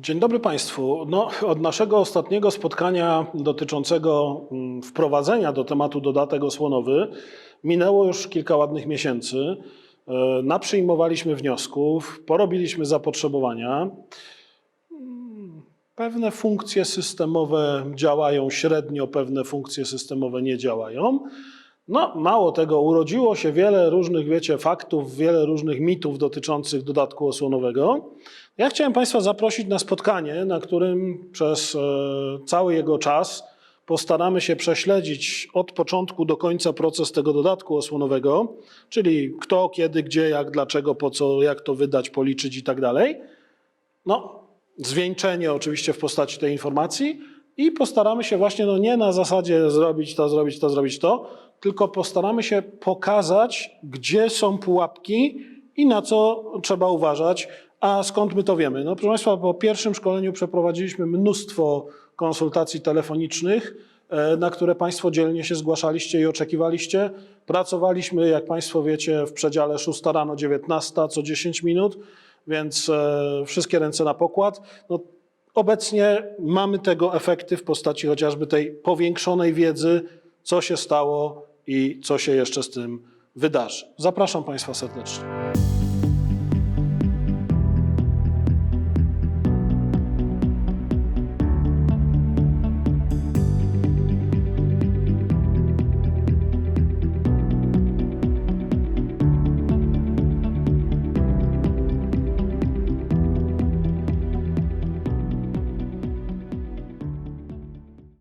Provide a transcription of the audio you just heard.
Dzień dobry Państwu. No, od naszego ostatniego spotkania dotyczącego mm, wprowadzenia do tematu dodatek osłonowy minęło już kilka ładnych miesięcy. E, Naprzyjmowaliśmy wniosków, porobiliśmy zapotrzebowania. Mm, Pewne funkcje systemowe działają średnio, pewne funkcje systemowe nie działają. No, mało tego, urodziło się wiele różnych, wiecie, faktów, wiele różnych mitów dotyczących dodatku osłonowego. Ja chciałem Państwa zaprosić na spotkanie, na którym przez e, cały jego czas postaramy się prześledzić od początku do końca proces tego dodatku osłonowego, czyli kto, kiedy, gdzie, jak, dlaczego, po co, jak to wydać, policzyć i tak dalej. No, zwieńczenie oczywiście w postaci tej informacji i postaramy się właśnie, no nie na zasadzie zrobić to, zrobić to, zrobić to, tylko postaramy się pokazać, gdzie są pułapki i na co trzeba uważać. A skąd my to wiemy? No proszę Państwa, po pierwszym szkoleniu przeprowadziliśmy mnóstwo konsultacji telefonicznych, e, na które Państwo dzielnie się zgłaszaliście i oczekiwaliście. Pracowaliśmy, jak Państwo wiecie, w przedziale 6 rano, 19 co 10 minut, więc e, wszystkie ręce na pokład. No, obecnie mamy tego efekty w postaci chociażby tej powiększonej wiedzy, co się stało i co się jeszcze z tym wydarzy. Zapraszam Państwa serdecznie.